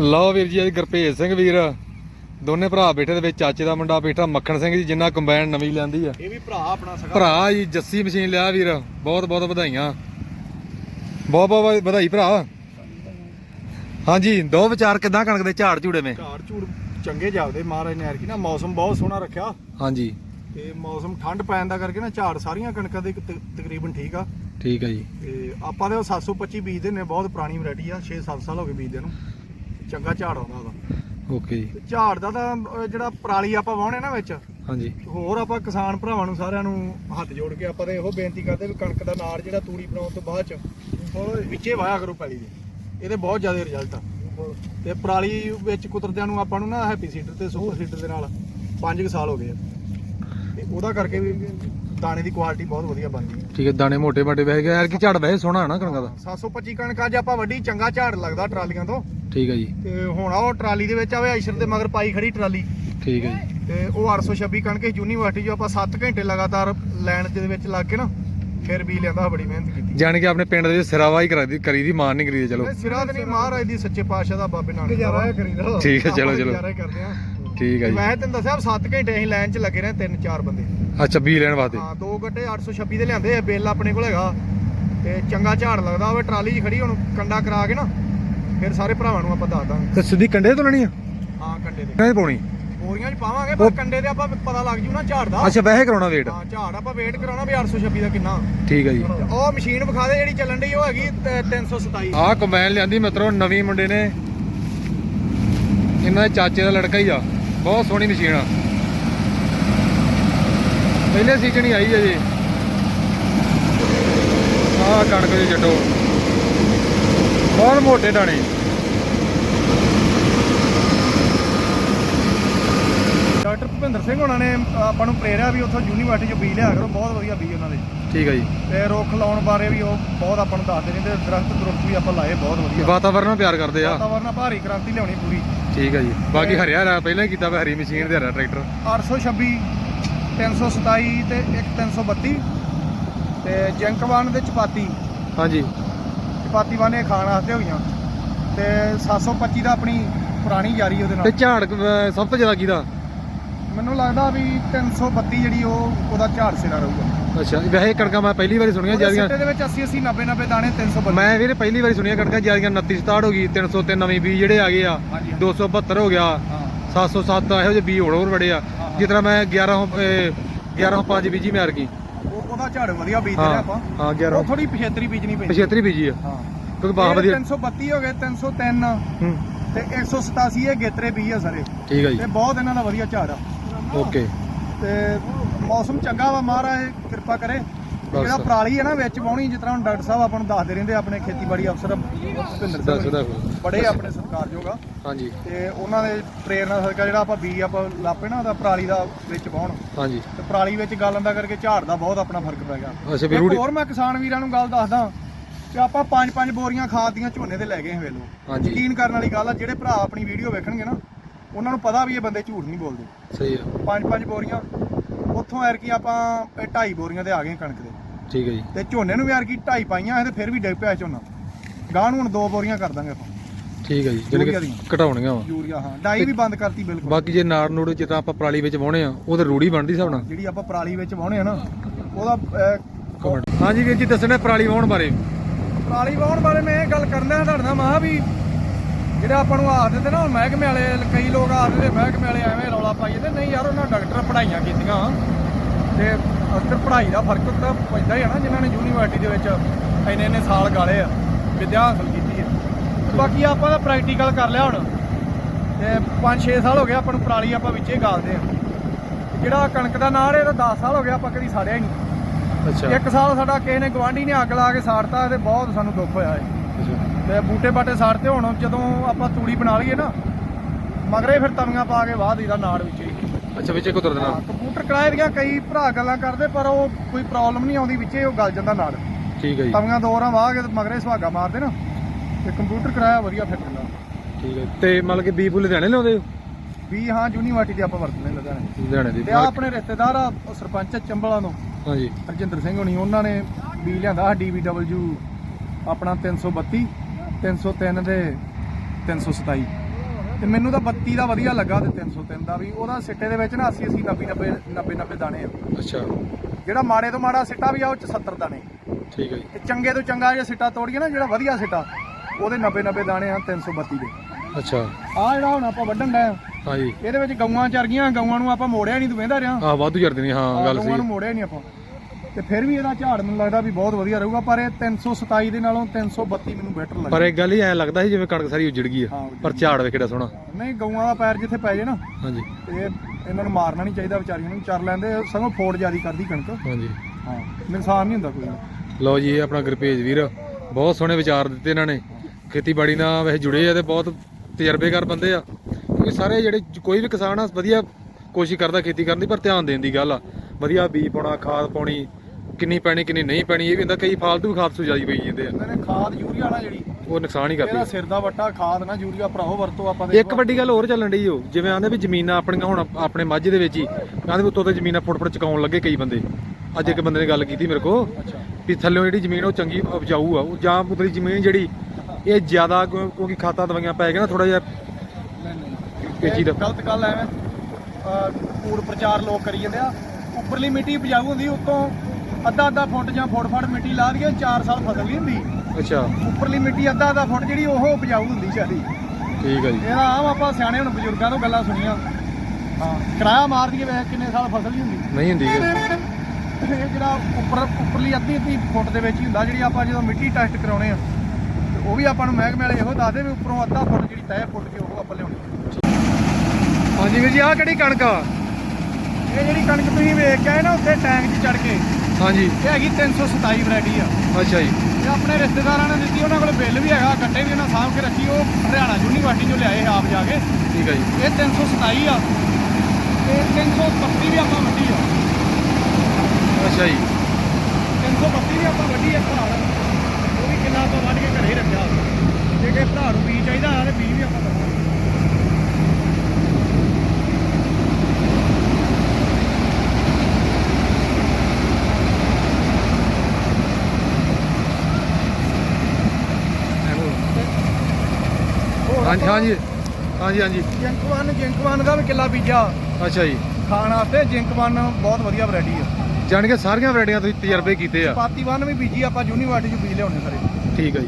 ਲਓ ਵੀਰ ਜੀ ਅੱਜ ਗੁਰਭੇਜ ਸਿੰਘ ਵੀਰ। ਦੋਨੇ ਭਰਾ ਬੈਠੇ ਦੇ ਵਿੱਚ ਚਾਚੇ ਦਾ ਮੁੰਡਾ ਬੈਠਾ ਮੱਖਣ ਸਿੰਘ ਜੀ ਜਿੰਨਾ ਕੰਬਾਈਨ ਨਵੀਂ ਲੈਂਦੀ ਆ। ਇਹ ਵੀ ਭਰਾ ਆਪਣਾ ਸਗਾ। ਭਰਾ ਜੀ ਜੱਸੀ ਮਸ਼ੀਨ ਲਿਆ ਵੀਰ। ਬਹੁਤ ਬਹੁਤ ਵਧਾਈਆਂ। ਬਹੁਤ ਬਹੁਤ ਵਧਾਈ ਭਰਾ। ਹਾਂਜੀ ਦੋ ਵਿਚਾਰ ਕਿਦਾਂ ਕਣਕ ਦੇ ਝਾੜ ਝੂੜੇ ਮੇ? ਝਾੜ ਝੂੜ ਚੰਗੇ ਜਾਵਦੇ ਮਹਾਰਾਜ ਨੇ ਐਰਕੀ ਨਾ ਮੌਸਮ ਬਹੁਤ ਸੋਹਣਾ ਰੱਖਿਆ। ਹਾਂਜੀ। ਤੇ ਮੌਸਮ ਠੰਡ ਪੈਣ ਦਾ ਕਰਕੇ ਨਾ ਝਾੜ ਸਾਰੀਆਂ ਕਣਕਾਂ ਦੇ ਤਕ- ਤਕਰੀਬਨ ਠੀਕ ਆ। ਠੀਕ ਹੈ ਜੀ। ਤੇ ਆਪਾਂ ਦੇ ਉਹ 725 ਬੀਜਦੇ ਨੇ ਬਹੁਤ ਪੁਰਾਣੀ ਵੈਰਾਈਟੀ ਆ 6-7 ਸਾਲ ਹੋ ਗਏ ਬੀਜਦੇ ਨੂੰ। ਚੰਗਾ ਝਾੜ ਆਉਂਦਾ ਉਹਦਾ ਓਕੇ ਜੀ। ਤੇ ਝਾੜ ਦਾ ਤਾਂ ਅਹ, ਜਿਹੜਾ ਪਰਾਲੀ ਆਪਾਂ ਵਾਹੁਣੇ ਨਾ ਵਿੱਚ ਹਾਂਜੀ। ਹੋਰ ਆਪਾਂ ਕਿਸਾਨ ਭਰਾਵਾਂ ਨੂੰ ਸਾਰਿਆਂ ਨੂੰ ਹੱਥ ਜੋੜ ਕੇ ਆਪਾਂ ਤੇ ਇਹੋ ਬੇਨਤੀ ਕਰਦੇ ਵੀ ਕਣਕ ਦਾ ਨਾੜ ਜਿਹੜਾ ਤੂੜੀ ਬਣਾਉਣ ਤੋਂ ਬਾਅਦ ਚ ਵਿੱਚੇ ਵਾਇਆ ਕਰੋ ਪੈਲੀ ਦੇ। ਇਹਦੇ ਬਹੁਤ ਜ਼ਿਆਦਾ ਰਿਜ਼ਲਟ ਆ। ਤੇ ਪਰਾਲੀ ਵਿੱਚ ਕੁਤਰਦਿਆਂ ਨੂੰ ਆਪਾਂ ਨੂੰ ਨਾ ਹੈਪੀ ਸੀਡਰ ਤੇ ਸੁਪਰ ਸੀਡਰ ਦੇ ਨਾਲ 5 ਸਾਲ ਹੋ ਗਏ ਆ। ਤੇ ਉਹਦਾ ਕਰਕੇ ਵੀ ਦਾਣੇ ਦੀ ਕੁਆਲਿਟੀ ਬਹੁਤ ਵਧੀਆ ਬਣਦੀ ਠੀਕ ਹੈ ਦਾਣੇ ਮੋਟੇ ਮਾਟੇ ਵਹਿ ਗਏ ਯਾਰ ਕੀ ਝਾੜ ਵਹਿ ਸੋਹਣਾ ਹੈ ਨਾ ਕਣਕ ਦਾ। 725 ਕਣਕ ਅੱਜ ਆਪਾਂ ਵੱਡੀ ਚੰਗਾ ਝਾੜ ਲੱਗਦਾ ਟਰਾਲੀਆਂ ਤੋਂ। ਠੀਕ ਹੈ ਜੀ। ਤੇ ਹੁਣ ਉਹ ਟਰਾਲੀ ਦੇ ਵਿੱਚ ਆਵੇ ਆਇਸ਼ਰ ਦੇ ਮਗਰ ਪਾਈ ਖੜੀ ਟਰਾਲੀ। ਠੀਕ ਹੈ ਜੀ। ਤੇ ਉਹ 826 ਕਣਕ ਯੂਨੀਵਰਸਿਟੀ ਜੋ ਆਪਾਂ 7 ਘੰਟੇ ਲਗਾਤਾਰ ਲਾਈਨ ਦੇ ਵਿੱਚ ਲੱਗ ਕੇ ਨਾ ਫਿਰ ਵੀ ਲਿਆਂਦਾ ਬੜੀ ਮਿਹਨਤ ਕੀਤੀ। ਜਾਣ ਕੇ ਆਪਣੇ ਪਿੰਡ ਦੇ ਵਿੱਚ ਸਿਰਾਵਾਈ ਕਰਾ ਦੀ ਕਰੀ ਦੀ ਮਾਨ ਨਹੀਂ ਕਰੀ ਦੀ ਚਲੋ। ਸਿਰਾਂ ਤੇ ਨਹੀਂ ਮਹਾਰਾਜ ਦੀ ਸੱਚੇ ਪਾਤਸ਼ਾਹ ਦਾ ਬਾਬੇ ਨਾਨਕ ਗੁਜ਼ਾਰਾ ਕਰੀਦਾ ਠੀਕ ਹੈ, ਚਲੋ, ਚਲੋ। ਗੁਜ਼ਾਰਾ ਕਰਦੇ ਆ। ਠੀਕ ਹੈ ਜੀ। ਮੈਂ ਤੈਨੂੰ ਦੱਸਿਆ 7 ਘੰਟੇ ਅਸੀਂ ਲਾਈਨ 'ਚ ਲੱਗੇ ਰਹੇ ਤਿੰਨ ਚਾਰ ਬੰਦੇ। ਅੱਛਾ ਬੀ ਲੈਣ ਵਾਸਤੇ? ਹਾਂ ਦੋ ਗੱਟੇ 826 ਦੇ ਲਿਆਂਦੇ ਆ ਬਿੱਲ ਆਪਣੇ ਕੋਲ ਹੈਗਾ। ਤੇ ਚੰਗਾ ਝਾੜ ਲੱਗਦਾ ਹੋਵੇ ਟਰਾਲੀ 'ਚ ਖੜੀ ਹੁਣ ਕੰਡਾ ਕਰਾ ਕੇ ਨਾ ਫਿਰ ਸਾਰੇ ਭਰਾਵਾਂ ਨੂੰ ਆਪਾਂ ਦੱਸ ਦਾਂਗੇ ਤੇ ਸਿੱਧੀ ਕੰਡੇ ਤੋਂ ਲੈਣੀ ਆ? ਹਾਂ ਕੰਡੇ ਦੇ ਨਹੀਂ ਪਾਉਣੀ ਬੋਰੀਆਂ 'ਚ ਪਾਵਾਂਗੇ ਪਰ ਕੰਡੇ ਦੇ ਆਪਾਂ ਪਤਾ ਲੱਗ ਜੂ ਨਾ ਝਾੜ ਦਾ ਅੱਛਾ ਵੈਸੇ ਕਰਾਉਣਾ ਵੇਟ ਹਾਂ ਝਾੜ ਆਪਾਂ ਵੇਟ ਕਰਾਉਣਾ ਵੀ 826 ਦਾ ਕਿੰਨਾ। ਠੀਕ ਹੈ ਜੀ। ਉਹ ਮਸ਼ੀਨ ਵਿਖਾ ਦੇ ਜਿਹੜੀ ਚੱਲਣ ਡਈ ਉਹ ਹੈਗੀ ਤੇ 327 ਆਹ ਕੰਬਾਈਨ ਲਿਆਂਦੀ ਮਿੱਤਰੋ ਨਵੀਂ ਮੁੰਡੇ ਨੇ। ਇਹਨਾਂ ਦੇ ਚਾਚੇ ਦਾ ਲੜਕਾ ਹੀ ਆ। ਬਹੁਤ ਸੋਹਣੀ ਮਸ਼ੀਨ ਆ। ਪਹਿਲੇ ਸੀਜ਼ਨ ਹੀ ਆਈ ਹੈ ਜੀ ਆਹ ਕਣਕ ਦੇ ਜੱਟੋ ਬਹੁਤ ਮੋਟੇ ਦਾਣੇ। ਡਾਕਟਰ ਭੁਪਿੰਦਰ ਸਿੰਘ ਉਹਨਾਂ ਨੇ ਆਪਾਂ ਨੂੰ ਪ੍ਰੇਰਿਆ ਵੀ ਉੱਥੋਂ ਯੂਨੀਵਰਸਿਟੀ ਚੋਂ ਬੀਜ ਲਿਆ ਕਰੋ ਬਹੁਤ ਵਧੀਆ ਬੀਜ ਉਹਨਾਂ ਦੇ। ਠੀਕ ਹੈ ਜੀ। ਤੇ ਰੁੱਖ ਲਾਉਣ ਬਾਰੇ ਵੀ ਉਹ ਬਹੁਤ ਆਪਾਂ ਨੂੰ ਦੱਸਦੇ ਨੇ ਤੇ ਦਰਖਤ ਦਰੁੱਖ ਵੀ ਆਪਾਂ ਲਾਏ ਬਹੁਤ ਵਧੀਆ। ਵਾਤਾਵਰਨ ਨੂੰ ਪਿਆਰ ਕਰਦੇ ਆ। ਵਾਤਾਵਰਨ ਭਾਰੀ ਕ੍ਰਾਂਤੀ ਲਿਆਉਣੀ ਪੂਰੀ। ਠੀਕ ਹੈ ਜੀ। ਬਾਕੀ ਹਰਿਆ ਰਾ ਪਹਿਲਾਂ ਹੀ ਕੀਤਾ ਵਾ ਹਰੀ ਮਸ਼ੀਨ ਤੇ ਹਰਿਆ ਟਰੈਕਟਰ। 826 327 ਤੇ 1332 ਤੇ ਜੰਕਵਾਨ ਦੇ ਚਪਾਤੀ। ਹਾਂਜੀ। ਚਪਾਤੀ ਵਾਨੇ ਖਾਣ ਵਾਸਤੇ ਹੋਈਆਂ। ਤੇ 725 ਦਾ ਆਪਣੀ ਪੁਰਾਣੀ ਯਾਰੀ ਉਹਦੇ ਤੇ ਨਾਲ ਝਾੜ ਅਹ, ਸਭ ਤੋਂ ਜ਼ਿਆਦਾ ਕਿਹਦਾ? ਮੈਨੂੰ ਲੱਗਦਾ ਵੀ 332 ਜਿਹੜੀ ਉਹ ਉਹਦਾ ਝਾੜ ਸਿਰਾ ਰਹੂਗਾ ਅੱਛਾ ਵੈਸੇ ਕਣਕਾਂ ਮੈਂ ਪਹਿਲੀ ਵਾਰੀ ਸੁਣੀਆਂ ਉਹਦੇ ਸਿੱਟੇ ਦੇ ਵਿੱਚ 80 80 90 90 ਦਾਣੇ 332 ਮੈਂ ਵੀਰੇ ਪਹਿਲੀ ਵਾਰੀ ਸੁਣੀਆਂ ਕਣਕਾਂ ਜਿਆਦੀਆਂ 29 67 ਹੋ ਗਈ 303 ਨਵੇਂ ਬੀਜ ਜਿਹੜੇ ਆ ਗਏ ਆ ਹਾਂਜੀ, ਹਾਂਜੀ। 272 ਹੋ ਗਿਆ ਹਾਂ। 707 ਇਹੋ ਜਿਹੇ ਬੀਜ ਹੋਰ ਹੋਰ ਬੜੇ ਆ। ਹਾਂ। ਜਿਸ ਤਰ੍ਹਾਂ ਮੈਂ 11 ਅਹ, 11 5 ਬੀਜੀ ਮਾਰ ਗਈ। ਉਹ ਉਹਦਾ ਝਾੜ ਵਧੀਆ ਬੀਜਦੇ ਹਾਂ ਆਪਾਂ। ਹਾਂ 11 ਉਹ ਥੋੜੀ 75 ਬੀਜਣੀ ਪੈਂਦੀ। 75 ਬੀਜੀ ਆ। ਹਾਂ। ਕਿਉਂਕਿ ਬਾਹ ਇਹ ਵਧੀਆ। 332 ਹੋ ਗਏ 303 ਹੂੰ। ਤੇ 187 ਇਹ ਗੇਤਰੇ ਬੀਜ ਆ ਸਾਰੇ। ਠੀਕ ਆ ਜੀ। ਤੇ ਬਹੁਤ ਇਹਨਾਂ ਦਾ ਵਧੀਆ ਝਾੜ ਆ। ਓਕੇ। ਤੇ ਮੌਸਮ ਚੰਗਾ ਵਾ ਮਹਾਰਾਜ ਕਿਰਪਾ ਕਰੇ। ਜਿਹੜਾ। ਪਰਾਲੀ ਹੈ ਨਾ ਵਿੱਚ ਵਾਉਣੀ ਜਿਸ ਤਰ੍ਹਾਂ ਹੁਣ ਡਾਕਟਰ ਸਾਹਿਬ ਆਪਾਂ ਨੂੰ ਦੱਸਦੇ ਰਹਿੰਦੇ ਆਪਣੇ ਖੇਤੀਬਾੜੀ ਅਫਸਰ ਭੁਪਿੰਦਰ ਬੜੇ ਆਪਣੇ ਸਤਿਕਾਰਯੋਗ ਆ। ਹਾਂਜੀ। ਤੇ ਉਹਨਾਂ ਦੇ ਪ੍ਰੇਰਨਾ ਸਦਕਾ ਜਿਹੜਾ ਆਪਾਂ ਬੀਜ ਆਪਾਂ ਲਾਪੇ ਨਾ ਉਹਦਾ ਪਰਾਲੀ ਦਾ ਵਿੱਚ ਵਾਉਣ ਹਾਂਜੀ। ਤੇ ਪਰਾਲੀ ਵਿੱਚ ਗੱਲ ਦਾ ਕਰਕੇ ਝਾੜ ਦਾ ਬਹੁਤ ਆਪਣਾ ਫ਼ਰਕ ਪੈ ਗਿਆ। ਅੱਛਾ ਵੀ ਹੋਰ ਮੈਂ ਕਿਸਾਨ ਵੀਰਾਂ ਨੂੰ ਗੱਲ ਦੱਸਦਾ ਕਿ ਆਪਾਂ ਪੰਜ ਪੰਜ ਬੋਰੀਆਂ ਖਾਦ ਦੀਆਂ ਝੋਨੇ ਤੇ ਲੈ ਗਏ ਹਾਂ ਵੇਲੋ। ਹਾਂਜੀ। ਯਕੀਨ ਕਰਨ ਵਾਲੀ ਗੱਲ ਆ ਜਿਹੜੇ ਭਰਾ ਆਪਣੀ ਵੀਡੀਓ ਵੇਖਣਗੇ ਨਾ ਉਹਨਾਂ ਨੂੰ ਪਤਾ ਵੀ ਇਹ ਬੰਦੇ ਝੂਠ ਨਹੀਂ ਬੋਲਦੇ। ਸਹੀ ਆ। ਪੰਜ ਪੰਜ ਬੋਰੀਆਂ। ਉੱਥੋਂ ਐਰਕੀ ਆਪਾਂ ਇਹ ਢਾਈ ਬੋਰੀਆਂ ਤੇ ਆ ਗਏ ਕਣਕ ਦੇ। ਠੀਕ ਹੈ ਜੀ। ਤੇ ਝੋਨੇ ਨੂੰ ਵੀ ਐਰਕੀ ਢਾਈ ਪਾਈਆਂ ਇਹ ਤੇ ਫਿਰ ਵੀ ਡਿੱਗ ਪਿਆ ਝੋਨਾ। ਗਾਂ ਨੂੰ ਹੁਣ ਦੋ ਬੋਰੀਆਂ ਕਰ ਦਾਂਗੇ ਆਪਾਂ। ਠੀਕ ਹੈ ਜੀ ਜਿਹੜੇ ਯੂਰੀਆ ਕਿ ਦੀਆਂ। ਘਟਾਉਣੀਆਂ ਵਾ। ਯੂਰੀਆ ਹਾਂ। ਡਾਈ ਵੀ ਬੰਦ ਕਰਤੀ ਬਿਲਕੁਲ। ਬਾਕੀ ਜੇ ਨਾੜ ਨੂੜ ਜਿੱਦਾਂ ਆਪਾਂ ਪਰਾਲੀ ਵਿੱਚ ਵਾਹੁਣੇ ਆ ਉਹ ਤੇ ਰੂੜੀ ਬਣਦੀ ਹਿਸਾਬ ਨਾਲ। ਜਿਹੜੀ ਆਪਾਂ ਪਰਾਲੀ ਵਿੱਚ ਵਾਹੁਣੇ ਆ ਨਾ ਉਹਦਾ ਅਹ, ਹਾਂਜੀ ਵੀਰ ਜੀ ਦੱਸਣਾ ਪਰਾਲੀ ਵਾਹੁਣ ਬਾਰੇ। ਪਰਾਲੀ ਵਾਹੁਣ ਬਾਰੇ ਮੈਂ ਇਹ ਗੱਲ ਕਰਨਾ ਤੁਹਾਡੇ ਨਾਲ ਮਹਾ ਵੀ ਜਿਹੜਾ ਆਪਾਂ ਨੂੰ ਆਖ ਦਿੰਦੇ ਨਾ ਮਹਿਕਮੇ ਵਾਲੇ ਕਈ ਲੋਕ ਆਖ ਦਿੰਦੇ ਮਹਿਕਮੇ ਵਾਲੇ ਐਵੇਂ ਰੌਲਾ ਪਾਈ ਜਾਂਦੇ ਨਹੀਂ ਯਾਰ ਉਹਨਾਂ ਡਾਕਟਰ ਪੜ੍ਹਾਈਆਂ ਕੀਤੀਆਂ। ਤੇ ਅਕਸਰ ਪੜ੍ਹਾਈ ਦਾ ਫ਼ਰਕ ਤਾਂ ਪੈਂਦਾ ਹੀ ਆ ਨਾ ਜਿਨ੍ਹਾਂ ਨੇ ਯੂਨੀਵਰਸਿਟੀ ਦੇ ਵਿੱਚ ਇੰਨੇ ਇੰਨੇ ਸਾਲ ਗਾਲੇ ਆ ਵਿਦਿਆ ਹਾਸਲ ਕੀਤੀ ਹੈ ਬਾਕੀ ਆਪਾਂ ਤਾਂ ਪ੍ਰੈਕਟੀਕਲ ਕਰ ਲਿਆ ਹੁਣ। ਤੇ 5-6 ਸਾਲ ਹੋ ਗਏ ਆਪਾਂ ਨੂੰ ਪਰਾਲੀ ਆਪਾਂ ਵਿੱਚੇ ਗਾਲਦੇ ਆ। ਜਿਹੜਾ ਕਣਕ ਦਾ ਨਾੜ ਇਹ ਤਾਂ 10 ਸਾਲ ਹੋ ਗਿਆ ਆਪਾਂ ਕਦੀ ਸਾੜਿਆ ਹੀ ਨਹੀਂ। ਅੱਛਾ। ਇੱਕ ਸਾਲ ਸਾਡਾ ਕਿਸੇ ਨੇ ਗਵਾਂਢੀ ਨੇ ਅੱਗ ਲਾ ਕੇ ਸਾੜਤਾ ਤੇ ਬਹੁਤ ਸਾਨੂੰ ਦੁੱਖ ਹੋਇਆ ਹੈ। ਤੇ ਬੂਟੇ ਬਾਟੇ ਸਾੜਤੇ ਹੁਣ ਜਦੋਂ ਆਪਾਂ ਤੂੜੀ ਬਣਾ ਲਈਏ ਨਾ ਮਗਰੇ ਫਿਰ ਤਵੀਆਂ ਪਾ ਕੇ ਵਾਹ ਦੀਦਾ ਨਾੜ ਵਿੱਚ ਹੀ। ਅੱਛਾ ਵਿੱਚੇ ਕੁਤਰ ਦੇਣਾ। ਹਾਂ, ਕੰਪਿਊਟਰ ਕਿਰਾਏ ਦੀਆਂ ਕਈ ਭਰਾ ਗੱਲਾਂ ਕਰਦੇ ਪਰ ਉਹ ਕੋਈ ਪ੍ਰੋਬਲਮ ਨਹੀਂ ਆਉਂਦੀ ਵਿੱਚੇ ਉਹ ਗਲ ਜਾਂਦਾ ਨਾੜ। ਠੀਕ ਹੈ ਜੀ। ਤਵੀਆਂ ਦੋ ਰਾਂ ਵਾਹ ਕੇ ਤੇ ਮਗਰੇ ਸੁਹਾਗਾ ਮਾਰਦੇ ਨਾ ਤੇ ਕੰਪਿਊਟਰ ਕਿਰਾਇਆ ਵਧੀਆ ਫਿਰ ਦਿੰਦਾ। ਠੀਕ ਹੈ। ਤੇ ਮਤਲਬ ਕਿ ਬੀ ਫੁੱਲ ਲੁਧਿਆਣੇ ਲਿਆਉਂਦੇ ਹੋ? ਵੀ ਹਾਂ ਯੂਨੀਵਰਸਿਟੀ ਦੇ ਆਪਾਂ ਵਰਤਨੇ ਲੁਧਿਆਣੇ ਲੁਧਿਆਣੇ ਦੀ। ਤੇ ਆ ਆਪਣੇ ਰਿਸ਼ਤੇਦਾਰ ਆ ਉਹ ਸਰਪੰਚ ਆ ਚੰਬਲਾਂ ਤੋਂ। ਹਾਂਜੀ ਹਰਜਿੰਦਰ ਸਿੰਘ ਹੋਣੀ ਉਹਨਾਂ ਨੇ ਬੀ ਲਿਆਂਦਾ DVW ਆਪਣਾ 332 303 ਦੇ 327 ਤੇ ਮੈਨੂੰ ਤਾਂ 32 ਦਾ ਵਧੀਆ ਲੱਗਾ ਤੇ 303 ਦਾ ਵੀ। ਉਹਦਾ ਸਿੱਟੇ ਦੇ ਵਿੱਚ ਨਾ 80 80 90 90 90 90 ਦਾਣੇ ਆ। ਅੱਛਾ। ਜਿਹੜਾ ਮਾੜੇ ਤੋਂ ਮਾੜਾ ਸਿੱਟਾ ਵੀ ਆ ਉਹ ਚ 70 ਦਾਣੇ। ਠੀਕ ਹੈ ਜੀ। ਤੇ ਚੰਗੇ ਤੋਂ ਚੰਗਾ ਜੇ ਸਿੱਟਾ ਤੋੜੀਏ ਨਾ ਜਿਹੜਾ ਵਧੀਆ ਸਿੱਟਾ ਉਹਦੇ 90 90 ਦਾਣੇ ਆ 332 ਦੇ। ਅੱਛਾ। ਆ ਜਿਹੜਾ ਹੁਣ ਆਪਾਂ ਵੱਢਣ ਦਾ ਹਾਂਜੀ। ਇਹਦੇ ਵਿੱਚ ਗਊਆਂ ਚਰ ਗਈਆਂ ਗਊਆਂ ਨੂੰ ਆਪਾਂ ਮੋੜਿਆ ਨਹੀਂ ਤੂੰ ਵੇਂਦਾ ਰਿਆ ਆ ਵਾਧੂ ਜਰਦੇ ਨਹੀਂ ਹਾਂ ਗੱਲ ਗਊਆਂ ਨੂੰ ਸਹੀ ਮੋੜਿਆ ਨਹੀਂ ਆਪਾਂ। ਤੇ ਫਿਰ ਵੀ ਇਹਦਾ ਝਾੜ ਮੈਨੂੰ ਲੱਗਦਾ ਵੀ ਬਹੁਤ ਵਧੀਆ ਰਹੂਗਾ ਪਰ ਇਹ 327 ਦੇ ਨਾਲੋਂ 332 ਮੈਨੂੰ ਬੈਟਰ ਪਰ ਲੱਗਦਾ ਇੱਕ ਗੱਲ ਹੀ ਐ ਲੱਗਦਾ ਸੀ ਜਿਵੇਂ ਕਣਕ ਸਾਰੀ ਉਜੜ ਗਈ ਆ ਪਰ ਝਾੜ ਵੇ ਕਿਹੜਾ ਸੋਹਣਾ। ਨਹੀਂ ਗਊਆਂ ਦਾ ਪੈਰ ਜਿੱਥੇ ਪੈ ਜੇ ਨਾ ਹਾਂਜੀ। ਤੇ ਇਹਨਾਂ ਨੂੰ ਮਾਰਨਾ ਨਹੀਂ ਚਾਹੀਦਾ ਵਿਚਾਰੀਆਂ ਨੂੰ ਚਰ ਲੈਂਦੇ ਸਗੋਂ ਫੋੜ ਜਿਆਦੀ ਕਰਦੀ ਕਣਕ। ਹਾਂਜੀ। ਹਾਂ ਨੁਕਸਾਨ ਨਹੀਂ ਹੁੰਦਾ ਕੋਈ ਲਓ ਜੀ ਇਹ ਆਪਣਾ ਗੁਰਪੇਜ ਵੀਰ ਬਹੁਤ ਸੋਹਣੇ ਵਿਚਾਰ ਦਿੱਤੇ ਇਹਨਾਂ ਨੇ। ਖੇਤੀਬਾੜੀ ਨਾਲ ਵੈਸੇ ਜੁੜੇ ਆ ਤੇ ਬਹੁਤ ਤਜਰਬੇਕਾਰ ਬੰਦੇ ਆ। ਕਿਉਂਕਿ ਸਾਰੇ ਜਿਹੜੇ ਕੋਈ ਵੀ ਕਿਸਾਨ ਆ ਵਧੀਆ ਕੋਸ਼ਿਸ਼ ਕਰਦਾ ਖੇਤੀ ਕਰਨ ਦੀ ਪਰ ਧਿਆਨ ਦੇਣ ਦੀ ਗੱਲ ਆ। ਵਧੀਆ ਬੀਜ ਪਾਉਣਾ ਖਾਦ ਪਾਉਣੀ ਕਿੰਨੀ ਪੈਣੀ ਕਿੰਨੀ ਨਹੀਂ ਪੈਣੀ ਇਹ ਵੀ ਹੁੰਦਾ ਕਈ ਫਾਲਤੂ ਖਾਦ ਸੁਜਾਈ ਪਈ ਜਾਂਦੇ ਆ। ਇਹਨਾਂ ਨੇ ਖਾਦ ਯੂਰੀਆ ਨਾਲ ਜਿਹੜੀ ਉਹ ਨੁਕਸਾਨ ਹੀ ਇਹਦਾ ਕਰਦੀ ਸਿਰ ਦਾ ਵੱਟਾ ਖਾਦ ਨਾ ਯੂਰੀਆ ਭਰਾਓ ਵਰਤੋ ਆਪਾਂ ਦੇ ਇੱਕ ਵੱਡੀ ਗੱਲ ਹੋਰ ਚੱਲਣ ਡਈ ਓ ਜਿਵੇਂ ਆਂਦੇ ਵੀ ਜ਼ਮੀਨਾਂ ਆਪਣੀਆਂ ਹੁਣ ਆਪਣੇ ਮਾਝੇ ਦੇ ਵਿੱਚ ਹੀ ਆਂਦੇ ਵੀ ਉੱਤੋਂ ਤੇ ਜ਼ਮੀਨਾਂ ਫੁੱਟ ਫੁੱਟ ਚਕਾਉਣ ਲੱਗੇ ਕਈ ਬੰਦੇ। ਅੱਜ ਇੱਕ ਬੰਦੇ ਨੇ ਗੱਲ ਕੀਤੀ ਮੇਰੇ ਕੋਲ ਅੱਛਾ। ਵੀ ਥੱਲਿਓਂ ਜਿਹੜੀ ਜ਼ਮੀਨ ਉਹ ਚੰਗੀ ਉਪਜਾਊ ਆ ਉਹ ਜਾਂ ਉਤਲੀ ਜ਼ਮੀਨ ਜਿਹੜੀ ਇਹ ਜ਼ਿਆਦਾ ਕਿਉਂ- ਕਿਉਂਕਿ ਖਾਤਾ ਦਵਾਈਆਂ ਪੈ ਗਈਆਂ ਨਾ ਥੋੜਾ ਜਿਹਾ ਪੇਚੀ ਦਾ ਗਲਤ ਗੱਲ ਐਵੇਂ। ਅਹ ਕੂੜ ਪ੍ਰਚਾਰ ਲੋਕ ਕਰੀ ਜਾਂਦੇ ਆ। ਉੱਪਰਲੀ ਮਿੱਟੀ ਉਪਜਾਊ ਹੁੰਦੀ ਉੱਤੋਂ ਅੱਧਾ ਅੱਧਾ ਫੁੱਟ ਜਾਂ ਫੁੱਟ ਫੁੱਟ ਮਿੱਟੀ ਲਾ ਦਈਏ 4 ਸਾਲ ਫਸਲ ਨਹੀਂ ਹੁੰਦੀ। ਅੱਛਾ। ਉੱਪਰਲੀ ਮਿੱਟੀ ਅੱਧਾ ਅੱਧਾ ਫੁੱਟ ਜਿਹੜੀ ਉਹ ਉਪਜਾਊ ਹੁੰਦੀ ਸ਼ਾਦੀ ਠੀਕ ਆ ਜੀ। ਇਹਦਾ ਆਮ ਆਪਾਂ ਸਿਆਣੇ ਹੁਣ ਬਜ਼ੁਰਗਾਂ ਤੋਂ ਗੱਲਾਂ ਸੁਣੀਆਂ। ਹਾਂ ਕਿਰਾਇਆ ਮਾਰ ਦਈਏ ਵੇਖ ਕਿੰਨੇ ਸਾਲ ਫਸਲ ਨਹੀਂ ਹੁੰਦੀ। ਨਹੀਂ ਹੁੰਦੀ। ਇਹ ਜਿਹੜਾ ਉੱਪਰ ਉੱਪਰਲੀ ਅੱਧੀ ਅੱਧੀ ਫੁੱਟ ਦੇ ਵਿੱਚ ਹੀ ਹੁੰਦਾ ਜਿਹੜੀ ਆਪਾਂ ਜਦੋਂ ਮਿੱਟੀ ਟੈਸਟ ਕਰਾਉਣੇ ਆ ਤੇ ਉਹ ਵੀ ਆਪਾਂ ਨੂੰ ਮਹਿਕਮੇ ਵਾਲੇ ਇਹੋ ਦੱਸਦੇ ਵੀ ਉੱਪਰੋਂ ਅੱਧਾ ਫੁੱਟ ਜਿਹੜੀ ਤੈਅ ਫੁੱਟ ਕੇ ਉਹ ਆਪਾਂ ਲਿਆਉਣੀ। ਹਾਂਜੀ ਵੀਰ ਜੀ ਆਹ ਕਿਹੜੀ ਕਣਕ ਆ? ਇਹ ਜਿਹੜੀ ਕਣਕ ਤੁਸੀਂ ਵੇਖ ਕੇ ਆਏ ਨਾ ਉੱਥੇ ਟੈਂਕ 'ਚ ਚੜ ਕੇ ਹਾਂਜੀ। ਇਹ ਹੈਗੀ 327 ਵੈਰਾਈਟੀ ਆ। ਅੱਛਾ ਜੀ। ਇਹ ਆਪਣੇ ਰਿਸ਼ਤੇਦਾਰਾਂ ਨੇ ਦਿੱਤੀ ਉਹਨਾਂ ਕੋਲ ਬਿੱਲ ਵੀ ਹੈਗਾ ਗੱਟੇ ਵੀ ਉਹਨਾਂ ਸਾਂਭ ਕੇ ਰੱਖੀ ਉਹ ਹਰਿਆਣਾ ਯੂਨੀਵਰਸਿਟੀ ਚੋਂ ਲਿਆਏ ਆਪ ਜਾ ਕੇ। ਠੀਕ ਆ ਜੀ। ਇਹ 327 ਆ ਤੇ 332 ਵੀ ਆਪਾਂ ਵੱਡੀ ਆ। ਅੱਛਾ ਜੀ। 332 ਵੀ ਆਪਾਂ ਵੱਡੀ ਆ ਭਰਾ ਉਹ ਵੀ ਕਿੰਨਾ ਆਪਾਂ ਵੱਢ ਕੇ ਘਰੇ ਹੀ ਰੱਖਿਆ ਜੇ ਕਿ ਭਰਾ ਨੂੰ ਬੀਜ ਚਾਹੀਦਾ ਆ ਤੇ ਬੀਜ ਵੀ ਆਪਾਂ ਦਵਾਂਗੇ ਹੋਰ ਹਾਂਜੀ ਹਾਂਜੀ। ਹਾਂਜੀ ਹਾਂਜੀ। ਜਿੰਕਵਾਨ ਜਿੰਕਵਾਨ ਦਾ ਵੀ ਕਿੱਲਾ ਬੀਜਾ ਅੱਛਾ ਜੀ। ਖਾਣ ਵਾਸਤੇ ਜਿੰਕਵਾਨ ਬਹੁਤ ਵਧੀਆ ਵੈਰਾਈਟੀ ਆ। ਜਾਣ ਕੇ ਸਾਰੀਆਂ ਵੈਰਾਈਟੀਆਂ ਤੁਸੀਂ ਤਜਰਬੇ ਕੀਤੇ ਆ। ਪਾਤੀਵਾਨ ਵੀ ਬੀਜੀ ਆਪਾਂ ਯੂਨੀਵਰਸਿਟੀ ਚ ਬੀਜ ਲਿਆਉਣੇ ਸਾਰੇ। ਠੀਕ ਆ ਜੀ।